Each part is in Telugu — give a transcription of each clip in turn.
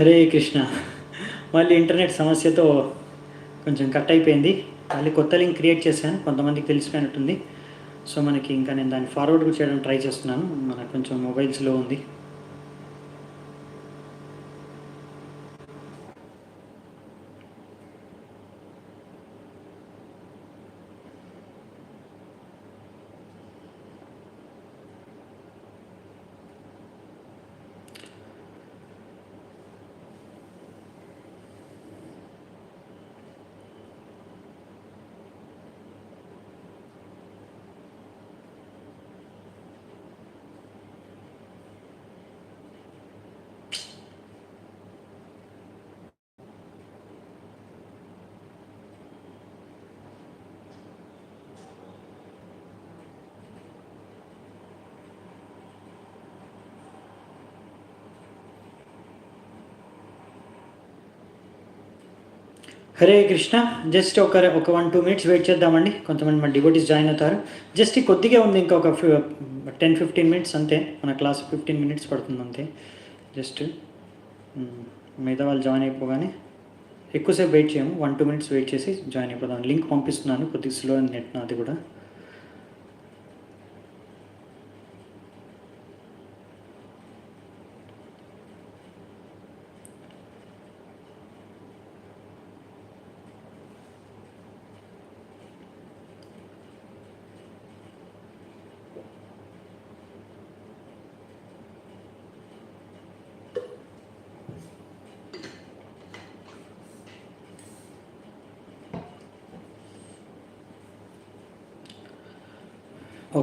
హరే కృష్ణ. మళ్ళీ ఇంటర్నెట్ సమస్యతో కొంచెం కట్ అయిపోయింది. మళ్ళీ కొత్త లింక్ క్రియేట్ చేశాను. కొంతమందికి తెలిసిపోయినట్టుంది. సో మనకి ఇంకా నేను దాన్ని ఫార్వర్డ్ చేయడానికి చేయడం ట్రై చేస్తున్నాను. మనకు కొంచెం మొబైల్స్లో ఉంది. హరే కృష్ణ. జస్ట్ ఒక ఒక వన్ టూ మినిట్స్ వెయిట్ చేద్దామండి. కొంతమంది మన డివోటీస్ జాయిన్ అవుతారు. జస్ట్ కొద్దిగా ఉంది ఇంకొక టెన్ ఫిఫ్టీన్ మినిట్స్ అంతే. మన క్లాస్ ఫిఫ్టీన్ మినిట్స్ పడుతుంది అంతే. జస్ట్ మిగతా వాళ్ళు జాయిన్ అయిపోగానే ఎక్కువసేపు వెయిట్ చేయము. వన్ టూ మినిట్స్ వెయిట్ చేసి జాయిన్ అయిపోదాం. లింక్ పంపిస్తున్నాను కొద్దిగా స్లో నెట్ నాది కూడా.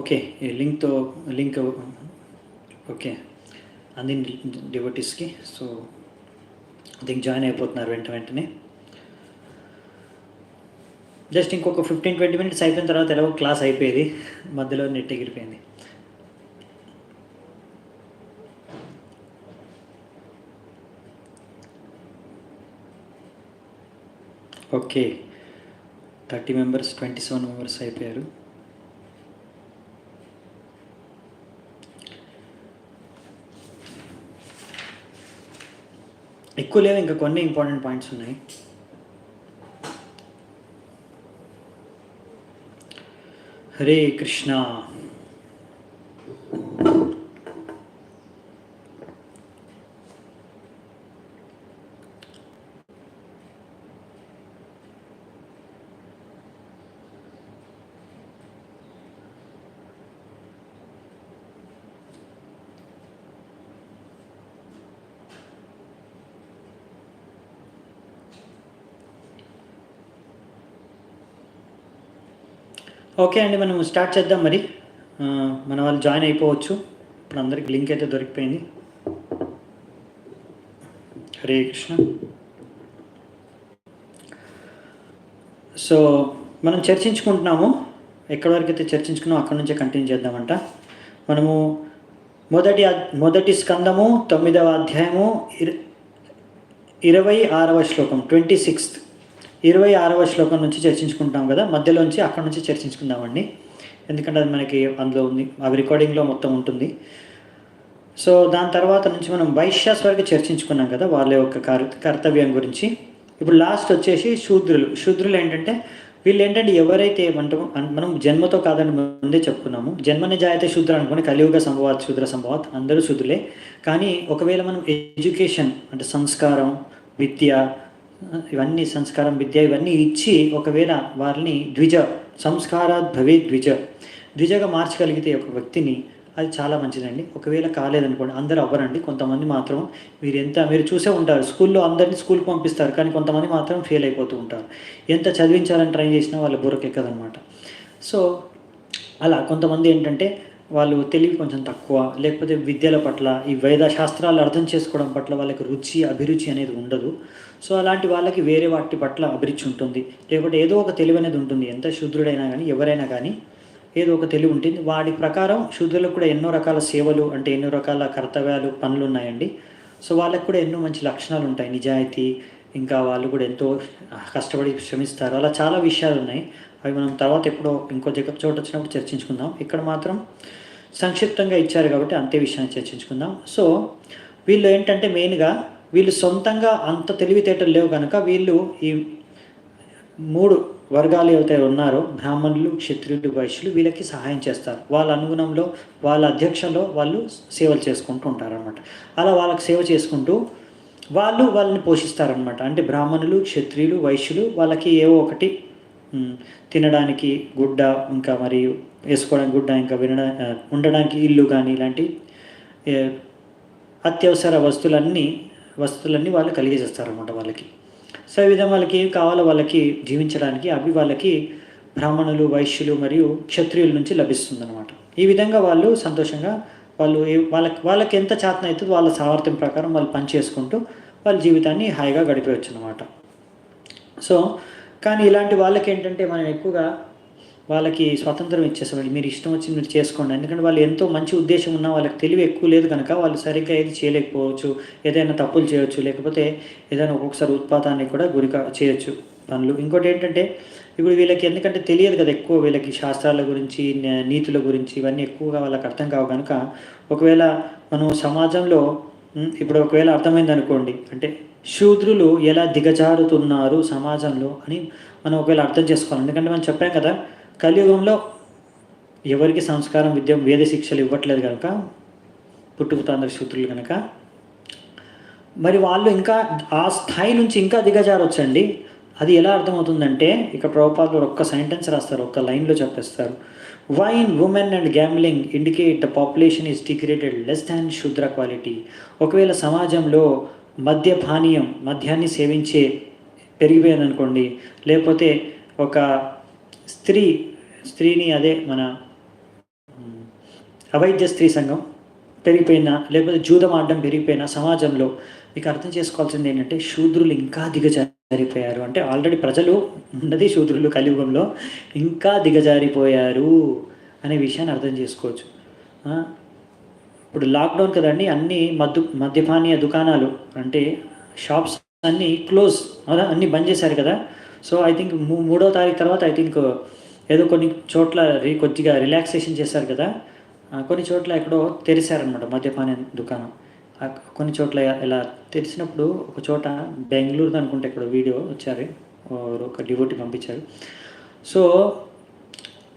ఓకే ఈ లింక్తో లింక్ ఓకే. అందింది డివోటీస్కి సో దీనికి జాయిన్ అయిపోతున్నారు వెంట వెంటనే. జస్ట్ ఇంకొక ఫిఫ్టీన్ ట్వంటీ మినిట్స్ అయిపోయిన తర్వాత ఎలాగో క్లాస్ అయిపోయేది. మధ్యలో నెట్ ఎగిరిపోయింది. Okay. Thirty members twenty seven members అయిపోయారు. ఎక్కువ లేవు ఇంకా కొన్ని ఇంపార్టెంట్ పాయింట్స్ ఉన్నాయి. హరే కృష్ణ. ఓకే అండి మనం స్టార్ట్ చేద్దాం మరి. మన వాళ్ళు జాయిన్ అయిపోవచ్చు. ఇప్పుడు అందరికి లింక్ అయితే దొరికిపోయింది. హరే కృష్ణ. సో మనం చర్చించుకుంటున్నాము. ఎక్కడి వరకు అయితే చర్చించుకున్నామో అక్కడి నుంచే కంటిన్యూ చేద్దామంట. మనము మొదటి మొదటి స్కందము తొమ్మిదవ అధ్యాయము ఇర- ఇరవై ఆరవ శ్లోకం ట్వంటీ సిక్స్త్ ఇరవై ఆరవ శ్లోకం నుంచి చర్చించుకుంటాం కదా మధ్యలోంచి అక్కడ నుంచి చర్చించుకుందామండి. ఎందుకంటే అది మనకి అందులో ఉంది అవి రికార్డింగ్లో మొత్తం ఉంటుంది. సో దాని తర్వాత నుంచి మనం వైశ్యాస్ వరకు చర్చించుకున్నాం కదా వాళ్ళ యొక్క కర్తవ్యం గురించి. ఇప్పుడు లాస్ట్ వచ్చేసి శూద్రులు. శూద్రులు ఏంటంటే వీళ్ళు ఏంటంటే ఎవరైతే ఏమంటామో మనం జన్మతో కాదని ముందే చెప్పుకున్నాము. జన్మని జాయితే శూద్ర అనుకుని కలియుగ సంభవాత్ శూద్ర సంభవాత్ అందరూ శూద్రులే. కానీ ఒకవేళ మనం ఎడ్యుకేషన్ అంటే సంస్కారం విద్య ఇవన్నీ సంస్కారం విద్య ఇవన్నీ ఇచ్చి ఒకవేళ వారిని ద్విజ సంస్కారాత్ భవే ద్విజ. ద్విజగా మార్చగలిగితే ఒక వ్యక్తిని అది చాలా మంచిదండి. ఒకవేళ కాలేదనుకోండి అందరూ అవ్వరండి. కొంతమంది మాత్రం మీరు ఎంత మీరు చూసే ఉంటారు. స్కూల్లో అందరినీ స్కూల్కి పంపిస్తారు కానీ కొంతమంది మాత్రం ఫెయిల్ అయిపోతూ ఉంటారు. ఎంత చదివించాలని ట్రై చేసినా వాళ్ళ బుర్రకెక్కదనమాట. సో అలా కొంతమంది ఏంటంటే వాళ్ళు తెలివి కొంచెం తక్కువ లేకపోతే విద్యల పట్ల ఈ వేద శాస్త్రాలు అర్థం చేసుకోవడం పట్ల వాళ్ళకి రుచి అభిరుచి అనేది ఉండదు. సో అలాంటి వాళ్ళకి వేరే వాటి పట్ల అభిరుచి ఉంటుంది. లేకపోతే ఏదో ఒక తెలివి అనేది ఉంటుంది. ఎంత శూద్రుడైనా కానీ ఎవరైనా కానీ ఏదో ఒక తెలివి ఉంటుంది. వాటి ప్రకారం శూద్రులకు కూడా ఎన్నో రకాల సేవలు అంటే ఎన్నో రకాల కర్తవ్యాలు పనులు ఉన్నాయండి. సో వాళ్ళకు కూడా ఎన్నో మంచి లక్షణాలు ఉంటాయి. నిజాయితీ ఇంకా వాళ్ళు కూడా ఎంతో కష్టపడి శ్రమిస్తారు. అలా చాలా విషయాలు ఉన్నాయి. అవి మనం తర్వాత ఎప్పుడో ఇంకో జగ చోట వచ్చినప్పుడు చర్చించుకుందాం. ఇక్కడ మాత్రం సంక్షిప్తంగా ఇచ్చారు కాబట్టి అంతే విషయాన్ని చర్చించుకుందాం. సో వీళ్ళు ఏంటంటే మెయిన్గా వీళ్ళు సొంతంగా అంత తెలివితేటలు లేవు కనుక వీళ్ళు ఈ మూడు వర్గాలు ఏవైతే ఉన్నారో బ్రాహ్మణులు క్షత్రియులు వైశ్యులు వీళ్ళకి సహాయం చేస్తారు. వాళ్ళ అనుగుణంలో వాళ్ళ అధ్యక్షంలో వాళ్ళు సేవలు చేసుకుంటూ ఉంటారనమాట అలా వాళ్ళకి సేవ చేసుకుంటూ వాళ్ళు వాళ్ళని పోషిస్తారనమాట అంటే బ్రాహ్మణులు క్షత్రియులు వైశ్యులు వాళ్ళకి ఏవో ఒకటి తినడానికి గుడ్డ ఇంకా మరియు వేసుకోవడానికి గుడ్డ ఇంకా వినడా ఉండడానికి ఇల్లు కానీ ఇలాంటి అత్యవసర వస్తువులన్నీ వస్తువులన్నీ వాళ్ళు కలిగజేస్తారనమాట వాళ్ళకి. సో ఈ విధంగా వాళ్ళకి ఏం కావాలో వాళ్ళకి జీవించడానికి అవి వాళ్ళకి బ్రాహ్మణులు వైశ్యులు మరియు క్షత్రియుల నుంచి లభిస్తుందన్నమాట. ఈ విధంగా వాళ్ళు సంతోషంగా వాళ్ళు వాళ్ళకి వాళ్ళకి ఎంత చాతన అవుతుందో వాళ్ళ సామర్థ్యం ప్రకారం వాళ్ళు పని చేసుకుంటూ వాళ్ళ జీవితాన్ని హాయిగా గడిపేయచ్చు అనమాట సో కానీ ఇలాంటి వాళ్ళకి ఏంటంటే మనం ఎక్కువగా వాళ్ళకి స్వాతంత్రం ఇచ్చేసామండి మీరు ఇష్టం వచ్చింది మీరు చేసుకోండి. ఎందుకంటే వాళ్ళు ఎంతో మంచి ఉద్దేశం ఉన్నా వాళ్ళకి తెలివి ఎక్కువ లేదు కనుక వాళ్ళు సరిగ్గా ఏది చేయలేకపోవచ్చు. ఏదైనా తప్పులు చేయొచ్చు. లేకపోతే ఏదైనా ఒక్కొక్కసారి ఉత్పాతానికి కూడా గురి చేయొచ్చు పనులు. ఇంకోటి ఏంటంటే ఇప్పుడు వీళ్ళకి ఎందుకంటే తెలియదు కదా ఎక్కువ వీళ్ళకి శాస్త్రాల గురించి నే- నీతుల గురించి ఇవన్నీ ఎక్కువగా వాళ్ళకి అర్థం కావు కనుక ఒకవేళ మనం సమాజంలో ఇప్పుడు ఒకవేళ అర్థమైంది అనుకోండి అంటే శూద్రులు ఎలా దిగజారుతున్నారు సమాజంలో అని మనం ఒకవేళ అర్థం చేసుకోవాలి. ఎందుకంటే మనం చెప్పాం కదా కలియుగంలో ఎవరికి సంస్కారం విద్య వేద శిక్షలు ఇవ్వట్లేదు కనుక పుట్టుకుతాందరు శూద్రులు కనుక మరి వాళ్ళు ఇంకా ఆ స్థాయి నుంచి ఇంకా దిగజారొచ్చండి. అది ఎలా అర్థమవుతుందంటే ఇక ప్రభుపాదులు ఒక్క సెంటెన్స్ రాస్తారు ఒక్క లైన్లో చెప్పేస్తారు. Wine women and gambling indicate the population is degraded less than Shudra quality ఒకవేళ సమాజంలో మద్యపానీయం మద్యాన్ని సేవించే పెరిగిపోయాను అనుకోండి లేకపోతే ఒక స్త్రీ స్త్రీని అదే మన అవైద్య స్త్రీ సంఘం పెరిగిపోయినా లేకపోతే జూదం ఆడడం పెరిగిపోయినా సమాజంలో మీకు అర్థం చేసుకోవాల్సింది ఏంటంటే శూద్రులు ఇంకా దిగజారిపోయారు. అంటే ఆల్రెడీ ప్రజలు ఉన్నది శూద్రులు కలియుగంలో ఇంకా దిగజారిపోయారు అనే విషయాన్ని అర్థం చేసుకోవచ్చు. ఇప్పుడు లాక్డౌన్ కదండి అన్ని మద్దు మద్యపానీయ దుకాణాలు అంటే షాప్స్ అన్నీ క్లోజ్ అవునా? అన్నీ బంద్ చేశారు కదా. సో ఐ థింక్ మూడో తారీఖు తర్వాత ఐ థింక్ ఏదో కొన్ని చోట్ల రి కొద్దిగా రిలాక్సేషన్ చేశారు కదా. కొన్ని చోట్ల ఎక్కడో తెరిచారనమాట మద్యపానీయ దుకాణం. కొన్ని చోట్ల ఇలా తెరిచినప్పుడు ఒక చోట బెంగళూరు అనుకుంటే ఇక్కడ వీడియో వచ్చారు. ఒక డివోటీ పంపించారు. సో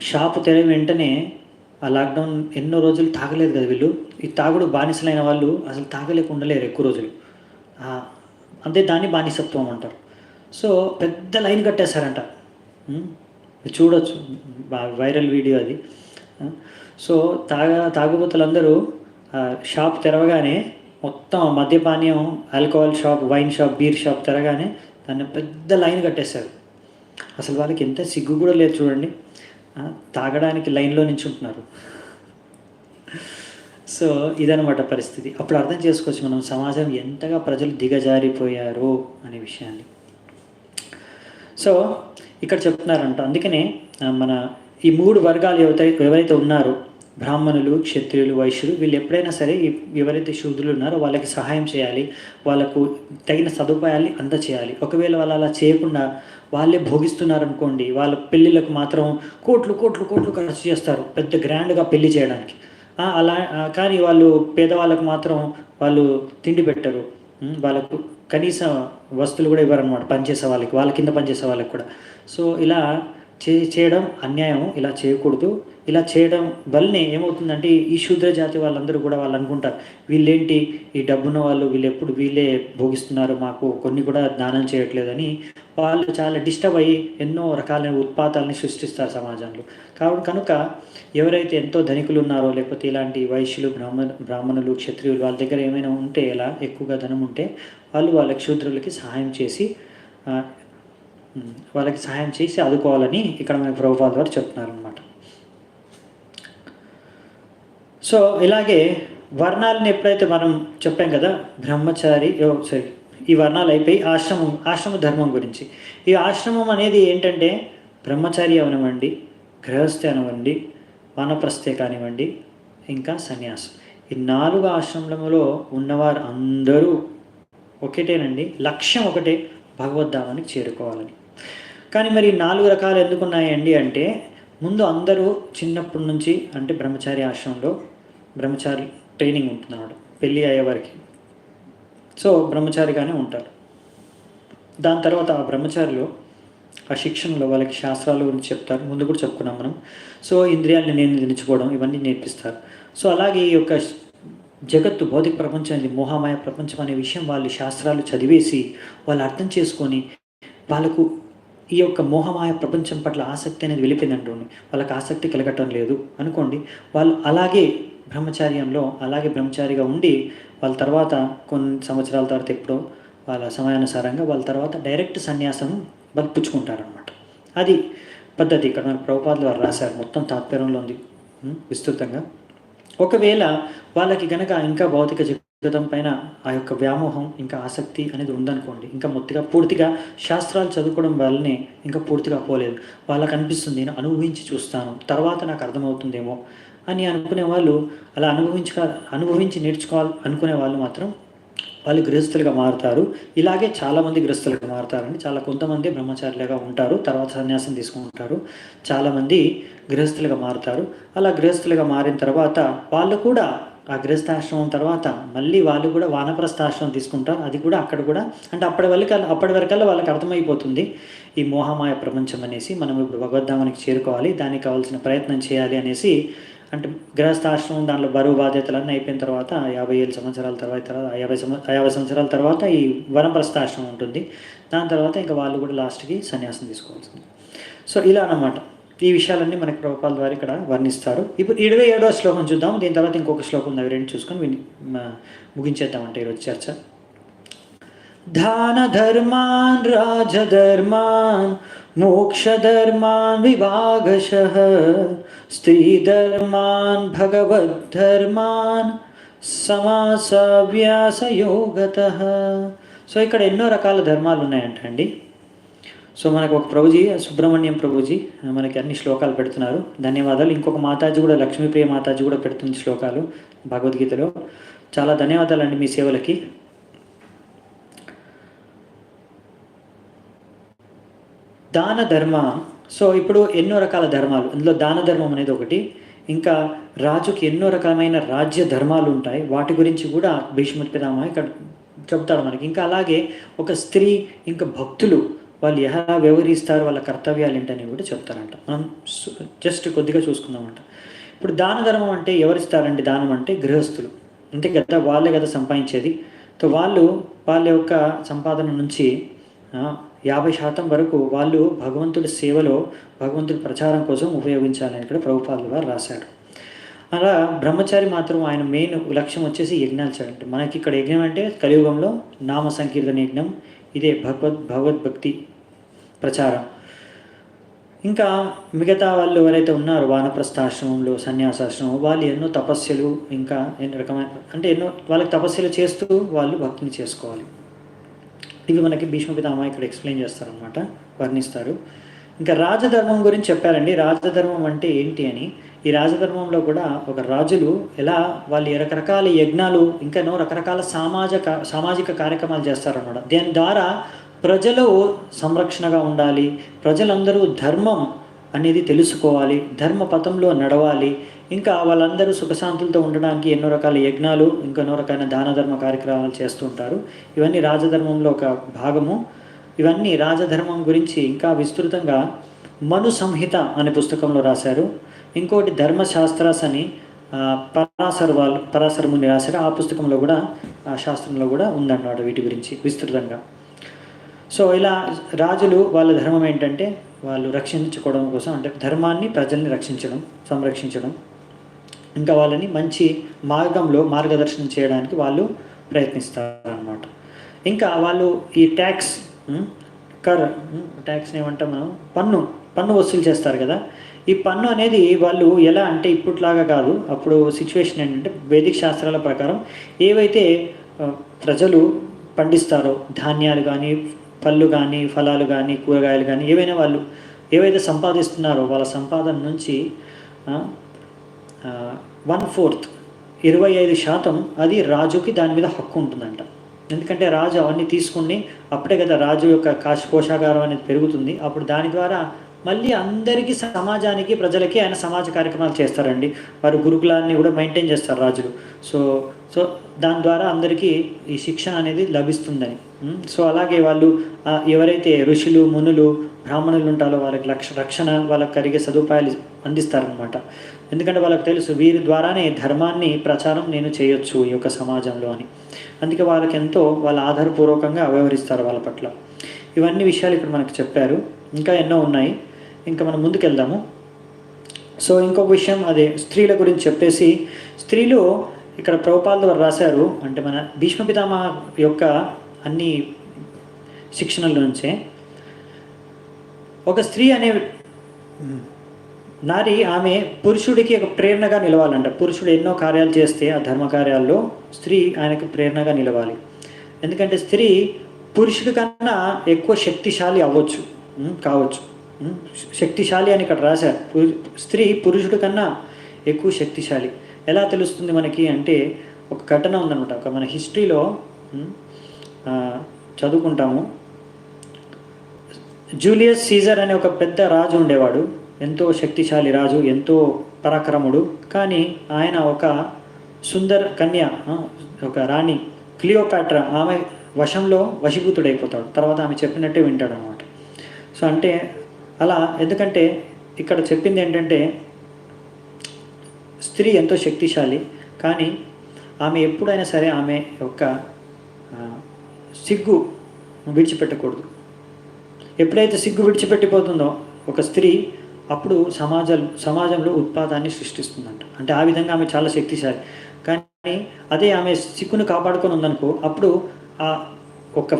షాపు తెరిన వెంటనే ఆ లాక్డౌన్ ఎన్నో రోజులు తాగలేదు కదా వీళ్ళు. ఈ తాగుడు బానిసలైన వాళ్ళు అసలు తాగలేక ఉండలేరు ఎక్కువ రోజులు. అంతే దాన్ని బానిసత్వం అంటారు. సో పెద్ద లైన్ కట్టేశారంట. చూడొచ్చు. వైరల్ వీడియో అది. సో తాగ తాగుబోతులందరూ షాప్ తెరవగానే మొత్తం మద్యపానీయం alcohol shop wine shop beer shop తెరగానే దాన్ని పెద్ద లైన్ కట్టేశారు. అసలు వాళ్ళకి ఎంత సిగ్గు కూడా లేదు చూడండి. తాగడానికి లైన్లో నించుంటున్నారు. సో ఇదనమాట పరిస్థితి. అప్పుడు అర్థం చేసుకోవచ్చు మనం సమాజం ఎంతగా ప్రజలు దిగజారిపోయారో అనే విషయాన్ని. సో ఇక్కడ చెప్తున్నారంట. అందుకనే మన ఈ మూడు వర్గాలు ఎవరైతే ఎవరైతే ఉన్నారో బ్రాహ్మణులు క్షత్రియులు వైశ్యులు వీళ్ళు ఎప్పుడైనా సరే ఎవరైతే శూద్రులు ఉన్నారో వాళ్ళకి సహాయం చేయాలి. వాళ్ళకు తగిన సదుపాయాన్ని అందచేయాలి. ఒకవేళ వాళ్ళు అలా చేయకుండా వాళ్ళే భోగిస్తున్నారు అనుకోండి వాళ్ళ పెళ్ళిళ్ళకు మాత్రం కోట్లు కోట్లు కోట్లు ఖర్చు చేస్తారు పెద్ద గ్రాండ్గా పెళ్ళి చేయడానికి. అలా కానీ వాళ్ళు పేదవాళ్ళకు మాత్రం వాళ్ళు తిండి పెట్టరు. వాళ్ళకు కనీస వస్తువులు కూడా ఇవ్వరన్నమాట పనిచేసే వాళ్ళకి వాళ్ళ కింద పనిచేసే వాళ్ళకి కూడా. సో ఇలా చే చేయడం అన్యాయం ఇలా చేయకూడదు. ఇలా చేయడం వల్లనే ఏమవుతుందంటే ఈ శూద్ర జాతి వాళ్ళందరూ కూడా వాళ్ళు అనుకుంటారు వీళ్ళేంటి ఈ డబ్బున్న వాళ్ళు వీళ్ళు ఎప్పుడు వీళ్ళే భోగిస్తున్నారు మాకు కొన్ని కూడా దానం చేయట్లేదని. వాళ్ళు చాలా డిస్టర్బ్ అయ్యి ఎన్నో రకాలైన ఉత్పాతాలని సృష్టిస్తారు సమాజంలో. కాబట్టి కనుక ఎవరైతే ఎంతో ధనికులు ఉన్నారో లేకపోతే ఇలాంటి వైశ్యులు బ్రాహ్మణ బ్రాహ్మణులు క్షత్రియులు వాళ్ళ దగ్గర ఏమైనా ఉంటే ఎలా ఎక్కువగా ధనం ఉంటే వాళ్ళు వాళ్ళ క్షూద్రులకి సహాయం చేసి వాళ్ళకి సహాయం చేసి ఆదుకోవాలని ఇక్కడ మన ప్రభుపాద వారు చెప్తున్నారు అనమాట సో ఇలాగే వర్ణాలను ఎప్పుడైతే మనం చెప్పాం కదా బ్రహ్మచారి సారీ ఈ వర్ణాలు అయిపోయి ఆశ్రమం ఆశ్రమ ధర్మం గురించి. ఈ ఆశ్రమం అనేది ఏంటంటే బ్రహ్మచారి అవనివ్వండి గృహస్థి అనివ్వండి వానప్రస్థే కానివ్వండి ఇంకా సన్యాసం. ఈ నాలుగు ఆశ్రమంలో ఉన్నవారు అందరూ ఒకటేనండి. లక్ష్యం ఒకటే భగవద్ధామానికి చేరుకోవాలని. కానీ మరి నాలుగు రకాలు ఎందుకున్నాయండి అంటే ముందు అందరూ చిన్నప్పటి నుంచి అంటే బ్రహ్మచారి ఆశ్రమంలో బ్రహ్మచారి ట్రైనింగ్ ఉంటుంది అన్నమాట పెళ్ళి అయ్యేవారికి సో బ్రహ్మచారిగానే ఉంటారు. దాని తర్వాత ఆ బ్రహ్మచారిలో ఆ శిక్షణలో వాళ్ళకి శాస్త్రాల గురించి చెప్తారు ముందు కూడా చెప్పుకున్నాం మనం. సో ఇంద్రియాలను నేను నిలుచుకోవడం ఇవన్నీ నేర్పిస్తారు. సో అలాగే ఈ యొక్క జగత్తు భౌతిక ప్రపంచం అనేది మోహమాయ ప్రపంచం అనే విషయం వాళ్ళు శాస్త్రాలు చదివేసి వాళ్ళు అర్థం చేసుకొని వాళ్ళకు ఈ యొక్క మోహమాయ ప్రపంచం పట్ల ఆసక్తి అనేది వెళ్ళిపోయిందంటుంది వాళ్ళకి ఆసక్తి కలగటం లేదు అనుకోండి. వాళ్ళు అలాగే బ్రహ్మచార్యంలో అలాగే బ్రహ్మచారిగా ఉండి వాళ్ళ తర్వాత కొన్ని సంవత్సరాల తర్వాత ఎప్పుడో వాళ్ళ సమయానుసారంగా వాళ్ళ తర్వాత డైరెక్ట్ సన్యాసం వాళ్ళు పుచ్చుకుంటారనమాట అది పద్ధతి ఇక్కడ మన ప్రభుపాదులు వారు రాశారు. మొత్తం తాత్పర్యంలో ఉంది. విస్తృతంగా. ఒకవేళ వాళ్ళకి గనక ఇంకా భౌతిక జగతం పైన ఆ యొక్క వ్యామోహం ఇంకా ఆసక్తి అనేది ఉందనుకోండి. ఇంకా మొత్తిగా పూర్తిగా శాస్త్రాలు చదువుకోవడం వల్లనే ఇంకా పూర్తిగా పోలేదు. వాళ్ళకు అనిపిస్తుంది నేను అనుభవించి చూస్తాను. తర్వాత నాకు అర్థమవుతుందేమో అని అనుకునే వాళ్ళు అలా అనుభవించుక అనుభవించి నేర్చుకోవాలి అనుకునే వాళ్ళు మాత్రం వాళ్ళు గృహస్థులుగా మారుతారు. ఇలాగే చాలామంది గృహస్థులుగా మారుతారండి. చాలా కొంతమంది బ్రహ్మచారులుగా ఉంటారు. తర్వాత సన్యాసం తీసుకుంటారు. చాలామంది గృహస్థులుగా మారుతారు. అలా గృహస్థులుగా మారిన తర్వాత వాళ్ళు కూడా ఆ గృహస్థాశ్రమం తర్వాత మళ్ళీ వాళ్ళు కూడా వానప్రస్థాశ్రమం తీసుకుంటారు. అది కూడా అక్కడ కూడా అంటే అప్పటి వరకు అప్పటి వరకల్లా వాళ్ళకి అర్థమైపోతుంది. ఈ మోహమాయ ప్రపంచం అనేసి మనం ఇప్పుడు భగవద్ధామానికి చేరుకోవాలి దానికి కావాల్సిన ప్రయత్నం చేయాలి అనేసి అంటే గృహస్థాశ్రమం దాంట్లో బరువు బాధ్యతలన్నీ అయిపోయిన తర్వాత యాభై ఏడు సంవత్సరాల తర్వాత తర్వాత యాభై సంవ యాభై సంవత్సరాల తర్వాత ఈ వనప్రస్థాశ్రమం ఉంటుంది. దాని తర్వాత ఇంకా వాళ్ళు కూడా లాస్ట్కి సన్యాసం తీసుకోవాల్సింది. సో ఇలా అన్నమాట. ఈ విషయాలన్నీ మనకి ప్రభుపాల ద్వారా ఇక్కడ వర్ణిస్తారు. ఇప్పుడు ఇరవై ఏడవ శ్లోకం చూద్దాం. దీని తర్వాత ఇంకొక శ్లోకం ఉంది. అవి రెండు చూసుకొని విని ముగించేద్దామంటే ఈరోజు చర్చ. దాన ధర్మాన్ రాజధర్మాన్ మోక్షధర్మాన్ విభాగశ స్త్రీధర్మాన్ భగవద్ధర్మాన్ సమాసవ్యాసయోగత. సో ఇక్కడ ఎన్నో రకాల ధర్మాలు ఉన్నాయంటండి. సో మనకు ఒక ప్రభుజీ సుబ్రహ్మణ్యం ప్రభుజీ మనకి అన్ని శ్లోకాలు పెడుతున్నారు. ధన్యవాదాలు. ఇంకొక మాతాజీ కూడా లక్ష్మీప్రియ మాతాజీ కూడా పెడుతుంది శ్లోకాలు భగవద్గీతలో. చాలా ధన్యవాదాలండి మీ సేవలకి. దాన ధర్మ. సో ఇప్పుడు ఎన్నో రకాల ధర్మాలు. అందులో దాన ధర్మం అనేది ఒకటి. ఇంకా రాజుకి ఎన్నో రకమైన రాజ్య ధర్మాలు ఉంటాయి. వాటి గురించి కూడా భీష్మతి పితామహ ఇక్కడ చెప్తాడు మనకి. ఇంకా అలాగే ఒక స్త్రీ ఇంకా భక్తులు వాళ్ళు ఎలా వ్యవహరిస్తారు వాళ్ళ కర్తవ్యాలు ఏంటని కూడా చెప్తారంట. మనం జస్ట్ కొద్దిగా చూసుకుందామంట. ఇప్పుడు దాన ధర్మం అంటే ఎవరిస్తారండి? దానం అంటే గృహస్థులు. అంతే కదా వాళ్ళే కదా సంపాదించేది. సో వాళ్ళు వాళ్ళ యొక్క సంపాదన నుంచి యాభై శాతం వరకు వాళ్ళు భగవంతుడి సేవలో భగవంతుడి ప్రచారం కోసం ఉపయోగించాలని ఇక్కడ ప్రభుపాదులు వారు రాశారు. అలా బ్రహ్మచారి మాత్రం ఆయన మెయిన్ లక్ష్యం వచ్చేసి యజ్ఞాలు చేయాలంటే. మనకి ఇక్కడ యజ్ఞం అంటే కలియుగంలో నామ సంకీర్తన యజ్ఞం ఇదే భగవద్ భగవద్భక్తి ప్రచారం. ఇంకా మిగతా వాళ్ళు ఎవరైతే ఉన్నారో వానప్రస్థాశ్రమంలో సన్యాసాశ్రమం వాళ్ళు ఎన్నో తపస్సులు ఇంకా ఎన్నో రకమైన అంటే ఎన్నో వాళ్ళకి తపస్సులు చేస్తూ వాళ్ళు భక్తిని చేసుకోవాలి. ఇవి మనకి భీష్మ పితామహ ఇక్కడ ఎక్స్ప్లెయిన్ చేస్తారనమాట వర్ణిస్తారు. ఇంకా రాజధర్మం గురించి చెప్పారండి. రాజధర్మం అంటే ఏంటి అని? ఈ రాజధర్మంలో కూడా ఒక రాజులు ఎలా వాళ్ళు రకరకాల యజ్ఞాలు ఇంకా ఎన్నో రకరకాల సామాజిక సామాజిక కార్యక్రమాలు చేస్తారన్నమాట. దాని ద్వారా ప్రజలు సంరక్షణగా ఉండాలి ప్రజలందరూ ధర్మం అనేది తెలుసుకోవాలి ధర్మ పథంలో నడవాలి ఇంకా వాళ్ళందరూ సుఖశాంతులతో ఉండడానికి ఎన్నో రకాల యజ్ఞాలు ఇంకా ఎన్నో రకాల దాన ధర్మ కార్యక్రమాలు చేస్తుంటారు ఇవన్నీ రాజధర్మంలో ఒక భాగము. ఇవన్నీ రాజధర్మం గురించి ఇంకా విస్తృతంగా మను సంహిత అనే పుస్తకంలో రాశారు. ఇంకోటి ధర్మశాస్త్రాస్ అని ఆ, పరాశర్ వాళ్ళు పరాశర ముని రాశారు. ఆ పుస్తకంలో కూడా ఆ శాస్త్రంలో కూడా ఉందన్నమాట వీటి గురించి విస్తృతంగా. సో ఇలా రాజులు వాళ్ళ ధర్మం ఏంటంటే వాళ్ళు రక్షించుకోవడం కోసం అంటే ధర్మాన్ని ప్రజల్ని రక్షించడం సంరక్షించడం. ఇంకా వాళ్ళని మంచి మార్గంలో మార్గదర్శనం చేయడానికి వాళ్ళు ప్రయత్నిస్తారనమాట ఇంకా వాళ్ళు ఈ ట్యాక్స్ కర్ ట్యాక్స్ని ట్యాక్స్ ఏమంటాం మనం? పన్ను పన్ను వసూలు చేస్తారు కదా. ఈ పన్ను అనేది వాళ్ళు ఎలా అంటే ఇప్పట్లాగా కాదు. అప్పుడు సిచ్యువేషన్ ఏంటంటే వేదిక శాస్త్రాల ప్రకారం ఏవైతే ప్రజలు పండిస్తారో ధాన్యాలు కానీ పళ్ళు కానీ ఫలాలు కానీ కూరగాయలు కానీ ఏవైనా వాళ్ళు ఏవైతే సంపాదిస్తున్నారో వాళ్ళ సంపాదన నుంచి వన్ ఫోర్త్ ఇరవై ఐదు శాతం అది రాజుకి దాని మీద హక్కు ఉంటుందంట. ఎందుకంటే రాజు అవన్నీ తీసుకుని అప్పుడే కదా రాజు యొక్క కాశ పోషాగారం అనేది పెరుగుతుంది. అప్పుడు దాని ద్వారా మళ్ళీ అందరికీ సమాజానికి ప్రజలకి ఆయన సమాజ కార్యక్రమాలు చేస్తారండి. వారు గురుకులాన్ని కూడా మెయింటైన్ చేస్తారు రాజులు. సో సో దాని ద్వారా అందరికీ ఈ శిక్షణ అనేది లభిస్తుందని. సో అలాగే వాళ్ళు ఎవరైతే ఋషులు మునులు బ్రాహ్మణులు ఉంటారో వాళ్ళకి లక్ష రక్షణ వాళ్ళకి కలిగే సదుపాయాలు అందిస్తారనమాట ఎందుకంటే వాళ్ళకి తెలుసు వీరి ద్వారానే ధర్మాన్ని ప్రచారం నేను చేయొచ్చు ఈ యొక్క సమాజంలో అని. అందుకే వాళ్ళకి ఎంతో వాళ్ళ ఆధారపూర్వకంగా వ్యవహరిస్తారు వాళ్ళ పట్ల. ఇవన్నీ విషయాలు ఇక్కడ మనకు చెప్పారు. ఇంకా ఎన్నో ఉన్నాయి. ఇంకా మనం ముందుకెళ్దాము. సో ఇంకొక విషయం అదే స్త్రీల గురించి చెప్పేసి స్త్రీలు ఇక్కడ ప్రభుపాల ద్వారా రాశారు అంటే మన భీష్మ పితామహ యొక్క అన్ని శిక్షణల నుంచే. ఒక స్త్రీ అనే నారి ఆమె పురుషుడికి ఒక ప్రేరణగా నిలవాలంట. పురుషుడు ఎన్నో కార్యాలు చేస్తే ఆ ధర్మ కార్యాల్లో స్త్రీ ఆయనకు ప్రేరణగా నిలవాలి. ఎందుకంటే స్త్రీ పురుషుడి కన్నా ఎక్కువ శక్తిశాలి అవ్వచ్చు కావచ్చు. శక్తిశాలి అని ఇక్కడ రాశారు. స్త్రీ పురుషుడి కన్నా ఎక్కువ శక్తిశాలి. ఎలా తెలుస్తుంది మనకి అంటే ఒక ఘటన ఉందన్నమాట. ఒక మన హిస్టరీలో చదువుకుంటాము. జూలియస్ సీజర్ అనే ఒక పెద్ద రాజు ఉండేవాడు. ఎంతో శక్తిశాలి రాజు ఎంతో పరాక్రముడు. కానీ ఆయన ఒక సుందర్ కన్య ఒక రాణి క్లియోపాట్రా ఆమె వశంలో వశీభూతుడైపోతాడు. తర్వాత ఆమె చెప్పినట్టే వింటాడు అనమాట సో అంటే అలా ఎందుకంటే ఇక్కడ చెప్పింది ఏంటంటే స్త్రీ ఎంతో శక్తిశాలి కానీ ఆమె ఎప్పుడైనా సరే ఆమె యొక్క సిగ్గు విడిచిపెట్టకూడదు. ఎప్పుడైతే సిగ్గు విడిచిపెట్టిపోతుందో ఒక స్త్రీ అప్పుడు సమాజ సమాజంలో ఉత్పాదాన్ని సృష్టిస్తుందంట. అంటే ఆ విధంగా ఆమె చాలా శక్తిశాలి. కానీ అదే ఆమె సిగ్గును కాపాడుకొని ఉందనుకో అప్పుడు ఆ ఒక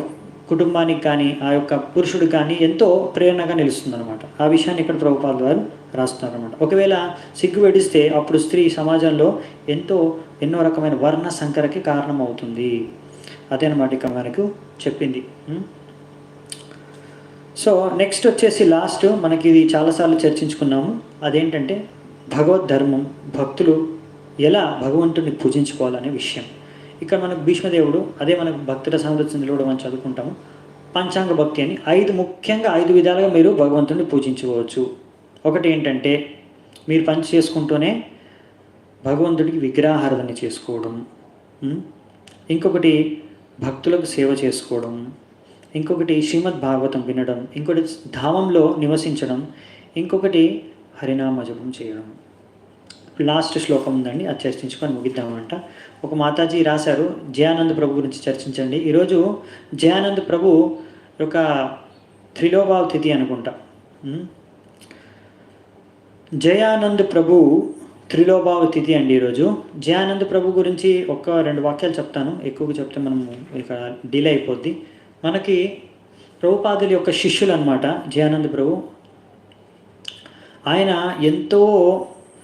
కుటుంబానికి కానీ ఆ యొక్క పురుషుడికి కానీ ఎంతో ప్రేరణగా నిలుస్తుందన్నమాట. ఆ విషయాన్ని ఇక్కడ ప్రభుపాల ద్వారా రాస్తున్నారనమాట ఒకవేళ సిగ్గు వెడిస్తే అప్పుడు స్త్రీ సమాజంలో ఎంతో ఎన్నో రకమైన వర్ణ సంకరకి కారణమవుతుంది. అదేనమాట ఇక్కడ మనకు చెప్పింది. సో నెక్స్ట్ వచ్చేసి లాస్ట్ మనకి ఇది చాలాసార్లు చర్చించుకున్నాము. అదేంటంటే భగవద్ ధర్మం భక్తులు ఎలా భగవంతుని పూజించుకోవాలనే విషయం. ఇక్కడ మనకు భీష్మదేవుడు అదే మనకు భక్తుల సంరక్షణలో కూడా మనం చదువుకుంటాము. పంచాంగ భక్తి అని ఐదు ముఖ్యంగా ఐదు విధాలుగా మీరు భగవంతుని పూజించుకోవచ్చు. ఒకటి ఏంటంటే మీరు పని చేసుకుంటూనే భగవంతుడికి విగ్రహారాధన చేసుకోవడం. ఇంకొకటి భక్తులకు సేవ చేసుకోవడం. ఇంకొకటి శ్రీమద్ భాగవతం వినడం. ఇంకొకటి ధామంలో నివసించడం. ఇంకొకటి హరినామ జపం చేయడం. లాస్ట్ శ్లోకం ఉందండి అది చర్చించుకొని ముగిద్దామంట. ఒక మాతాజీ రాశారు జయానంద్ ప్రభు గురించి చర్చించండి. ఈరోజు జయానంద్ ప్రభు యొక్క త్రిలోభావ తిథి అనుకుంటా. జయానంద్ ప్రభు త్రిలోభావ తిథి అండి ఈరోజు. జయానంద్ ప్రభు గురించి ఒక రెండు వాక్యాలు చెప్తాను. ఎక్కువగా చెప్తే మనం ఇక్కడ డిలే అయిపోద్ది. మనకి ప్రభుపాదుల యొక్క శిష్యులు అనమాట జయానంద్ ప్రభు. ఆయన ఎంతో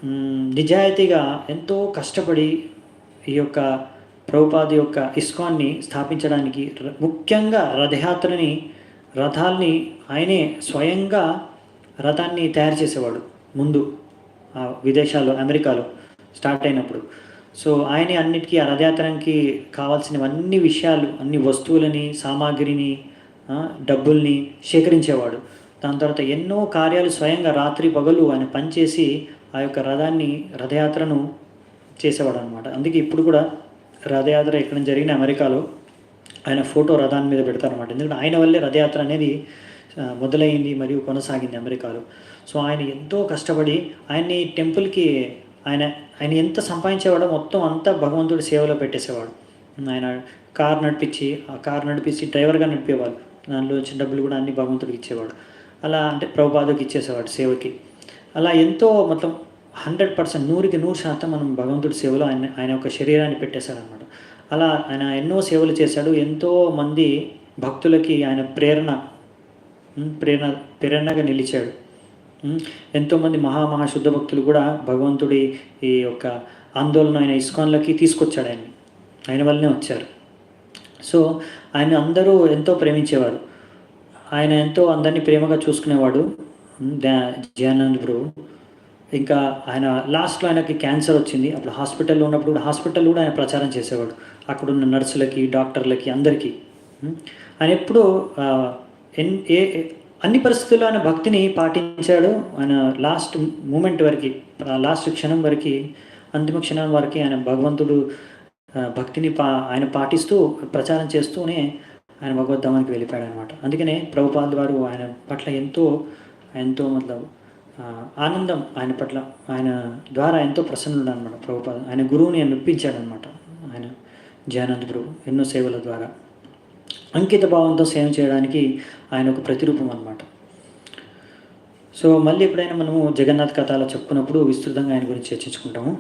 నిజాయితీగా ఎంతో కష్టపడి ఈ యొక్క ప్రభుపాద యొక్క ఇస్కాన్ని స్థాపించడానికి ముఖ్యంగా రథయాత్రని రథాల్ని ఆయనే స్వయంగా రథాన్ని తయారు చేసేవాడు ముందు విదేశాల్లో అమెరికాలో స్టార్ట్ అయినప్పుడు. సో ఆయనే అన్నిటికీ ఆ రథయాత్రకి కావాల్సినవన్నీ విషయాలు అన్ని వస్తువులని సామాగ్రిని డబ్బుల్ని సేకరించేవాడు. దాని తర్వాత ఎన్నో కార్యాలు స్వయంగా రాత్రి పగలు ఆయన పనిచేసి ఆ యొక్క రథాన్ని రథయాత్రను చేసేవాడు అనమాట అందుకే ఇప్పుడు కూడా రథయాత్ర ఎక్కడ జరిగిన అమెరికాలో ఆయన ఫోటో రథాన్ని మీద పెడతారనమాట ఎందుకంటే ఆయన వల్లే రథయాత్ర అనేది మొదలైంది మరియు కొనసాగింది అమెరికాలో. సో ఆయన ఎంతో కష్టపడి ఆయన్ని టెంపుల్కి ఆయన ఆయన ఎంత సంపాదించేవాడో మొత్తం అంతా భగవంతుడి సేవలో పెట్టేసేవాడు. ఆయన కార్ నడిపించి ఆ కార్ నడిపించి డ్రైవర్గా నడిపేవాళ్ళు దానిలో వచ్చే డబ్బులు కూడా అన్ని భగవంతుడికి ఇచ్చేవాడు. అలా అంటే ప్రభుపాదకి ఇచ్చేసేవాడు సేవకి. అలా ఎంతో మొత్తం హండ్రెడ్ పర్సెంట్ నూరికి నూరు శాతం మనం భగవంతుడి సేవలో ఆయన ఆయన యొక్క శరీరాన్ని పెట్టేశాడనమాట అలా ఆయన ఎన్నో సేవలు చేశాడు. ఎంతో మంది భక్తులకి ఆయన ప్రేరణ ప్రేరణ ప్రేరణగా నిలిచాడు. ఎంతోమంది మహామహా శుద్ధ భక్తులు కూడా భగవంతుడి ఈ యొక్క ఆందోళన ఆయన ఇస్కాన్లకి తీసుకొచ్చాడు ఆయన్ని. ఆయన వల్లనే వచ్చారు. సో ఆయన అందరూ ఎంతో ప్రేమించేవారు. ఆయన ఎంతో అందరినీ ప్రేమగా చూసుకునేవాడు. దయానంద్ దా- జయానంద్ ఇంకా ఆయన లాస్ట్లో ఆయనకి క్యాన్సర్ వచ్చింది. అప్పుడు హాస్పిటల్లో ఉన్నప్పుడు కూడా హాస్పిటల్ కూడా ఆయన ప్రచారం చేసేవాడు. అక్కడ ఉన్న నర్సులకి డాక్టర్లకి అందరికీ. ఆయన ఎప్పుడూ ఎన్ ఏ అన్ని పరిస్థితుల్లో ఆయన భక్తిని పాటించాడు. ఆయన లాస్ట్ మూమెంట్ వరకు లాస్ట్ క్షణం వరకు అంతిమ క్షణం వరకు ఆయన భగవంతుడు భక్తిని పా ఆయన పాటిస్తూ ప్రచారం చేస్తూనే ఆయన భగవద్ధామానికి వెళ్ళిపోయాడు అనమాట అందుకనే ప్రభుపాద్ వారు ఆయన పట్ల ఎంతో ఎంతో మతలబ్ ఆనందం ఆయన పట్ల. ఆయన ద్వారా ఎంతో ప్రసన్నుడు అనమాట ప్రభుపాద. ఆయన గురువుని ఆయన మెప్పించాడనమాట ఆయన జయానంద్ గురువు ఎన్నో సేవల ద్వారా. అంకిత భావంతో సేవ చేయడానికి ఆయన ఒక ప్రతిరూపం అనమాట సో మళ్ళీ ఎప్పుడైనా మనము జగన్నాథ్ కథలో చెప్పుకున్నప్పుడు విస్తృతంగా ఆయన గురించి చర్చించుకుంటాము.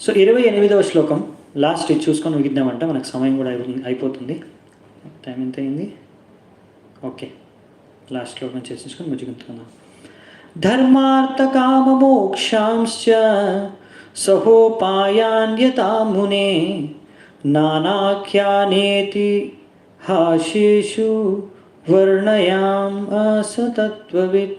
సో ఇరవై ఎనిమిదవ శ్లోకం లాస్ట్ ఇది చూసుకొని ముగిద్దామంట మనకు సమయం కూడా అయిపో- అయిపోతుంది. టైం ఎంత అయింది? ఓకే. లాస్ట్ శ్లోకం చేసేసుకొని ముగించుకుందాం ధర్మార్థ కామ నానాఖ్యానేతి హాషేషు వర్ణయాం అసతత్వవిత్.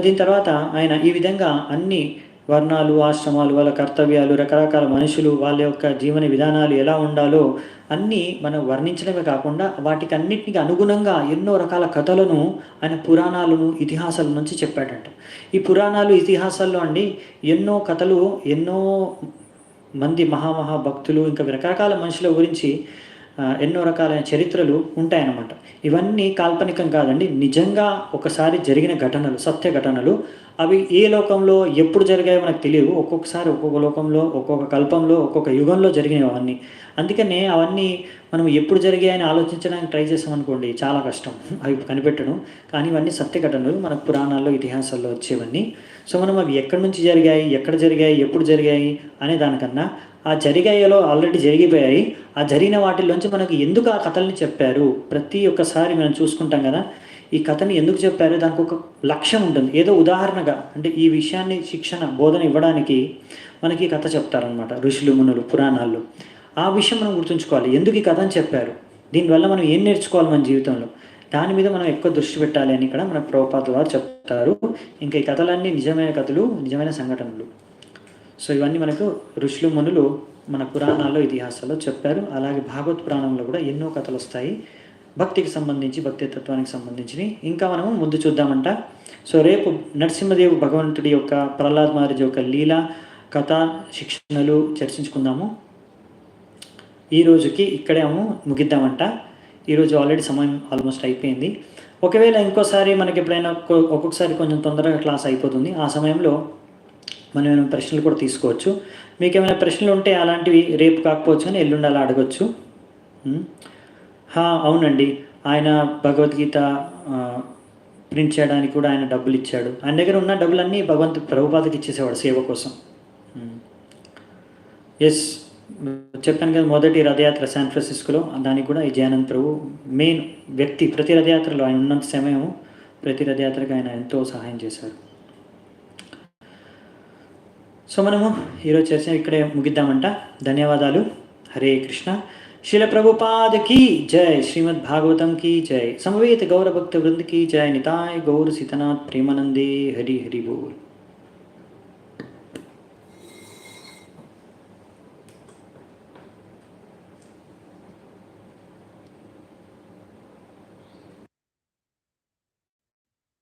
దీని తర్వాత ఆయన ఈ విధంగా అన్ని వర్ణాలు ఆశ్రమాలు వాళ్ళ కర్తవ్యాలు రకరకాల మనుషులు వాళ్ళ యొక్క జీవన విధానాలు ఎలా ఉండాలో అన్నీ మనం వర్ణించడమే కాకుండా వాటికి అన్నిటికీ అనుగుణంగా ఎన్నో రకాల కథలను ఆయన పురాణాలను ఇతిహాసాల నుంచి చెప్పాడంట. ఈ పురాణాలు ఇతిహాసాల్లో అండి ఎన్నో కథలు ఎన్నో మంది మహామహా భక్తులు ఇంకా రకరకాల మనుషుల గురించి ఎన్నో రకాలైన చరిత్రలు ఉంటాయన్నమాట. ఇవన్నీ కాల్పనికం కాదండి. నిజంగా ఒకసారి జరిగిన ఘటనలు సత్య ఘటనలు అవి ఏ లోకంలో ఎప్పుడు జరిగాయో మనకు తెలియదు ఒక్కొక్కసారి ఒక్కొక్క లోకంలో ఒక్కొక్క కల్పంలో ఒక్కొక్క యుగంలో జరిగినవి అవన్నీ. అందుకనే అవన్నీ మనం ఎప్పుడు జరిగాయని ఆలోచించడానికి ట్రై చేసామనుకోండి చాలా కష్టం. అవి కనిపెట్టడం కానీ ఇవన్నీ సత్య ఘటనలు. మన పురాణాల్లో ఇతిహాసాల్లో వచ్చేవన్నీ. సో మనం అవి ఎక్కడి నుంచి జరిగాయి ఎక్కడ జరిగాయి ఎప్పుడు జరిగాయి అనే దానికన్నా ఆ జరిగాయలో ఆల్రెడీ జరిగిపోయాయి. ఆ జరిగిన వాటిలోంచి మనకు ఎందుకు ఆ కథల్ని చెప్పారు? ప్రతి ఒక్కసారి మనం చూసుకుంటాం కదా. ఈ కథని ఎందుకు చెప్పారు? దానికి ఒక లక్ష్యం ఉంటుంది. ఏదో ఉదాహరణగా అంటే ఈ విషయాన్ని శిక్షణ బోధన ఇవ్వడానికి మనకి ఈ కథ చెప్తారనమాట ఋషులు మునులు పురాణాల్లో. ఆ విషయం మనం గుర్తుంచుకోవాలి. ఎందుకు ఈ కథ అని చెప్పారు దీనివల్ల మనం ఏం నేర్చుకోవాలి మన జీవితంలో? దాని మీద మనం ఎక్కువ దృష్టి పెట్టాలి అని ఇక్కడ మన ప్రోపాత వారు చెప్తారు. ఇంకా ఈ కథలన్నీ నిజమైన కథలు నిజమైన సంఘటనలు. సో ఇవన్నీ మనకు ఋషులు మునులు మన పురాణాల్లో ఇతిహాసాల్లో చెప్పారు. అలాగే భాగవత్ పురాణంలో కూడా ఎన్నో కథలు వస్తాయి. భక్తికి సంబంధించి భక్తి తత్వానికి సంబంధించినవి. ఇంకా మనము ముందు చూద్దామంట. సో రేపు నరసింహదేవు భగవంతుడి యొక్క ప్రహ్లాద్ మహారాజ్ యొక్క లీల కథ శిక్షణలు చర్చించుకుందాము. ఈ రోజుకి ఇక్కడేమో ముగిద్దామంట. ఈరోజు ఆల్రెడీ సమయం ఆల్మోస్ట్ అయిపోయింది. ఒకవేళ ఇంకోసారి మనకి ఎప్పుడైనా ఒక్కొక్కసారి కొంచెం తొందరగా క్లాస్ అయిపోతుంది. ఆ సమయంలో మనం ఏమైనా ప్రశ్నలు కూడా తీసుకోవచ్చు. మీకు ఏమైనా ప్రశ్నలు ఉంటే అలాంటివి రేపు కాకపోవచ్చు కానీ ఎల్లుండి అలా అడగచ్చు. అవునండి. ఆయన భగవద్గీత ప్రింట్ చేయడానికి కూడా ఆయన డబ్బులు ఇచ్చాడు ఆయన దగ్గర ఉన్న డబ్బులన్నీ భగవంతు ప్రభుపాదకి ఇచ్చేసేవాడు సేవ కోసం. ఎస్ చెప్పాను కదా మొదటి రథయాత్ర శాన్ ఫ్రాన్సిస్కోలో. దానికి కూడా ఈ జయానంద్ ప్రభు మెయిన్ వ్యక్తి ప్రతి రథయాత్రలో ఆయన ఉన్నంత సమయం ప్రతి రథయాత్రకు ఆయన ఎంతో సహాయం చేశారు. సో మనము ఈరోజు చేసిన ఇక్కడే ముగిద్దామంట. ధన్యవాదాలు. హరే కృష్ణ. शिल प्रभुपाद की जय श्रीमद् भागवतम की जय समवेत गौरभक्त वृंद की जय निताय गौर सीतनाथ प्रेमानंदे हरि हरि बोल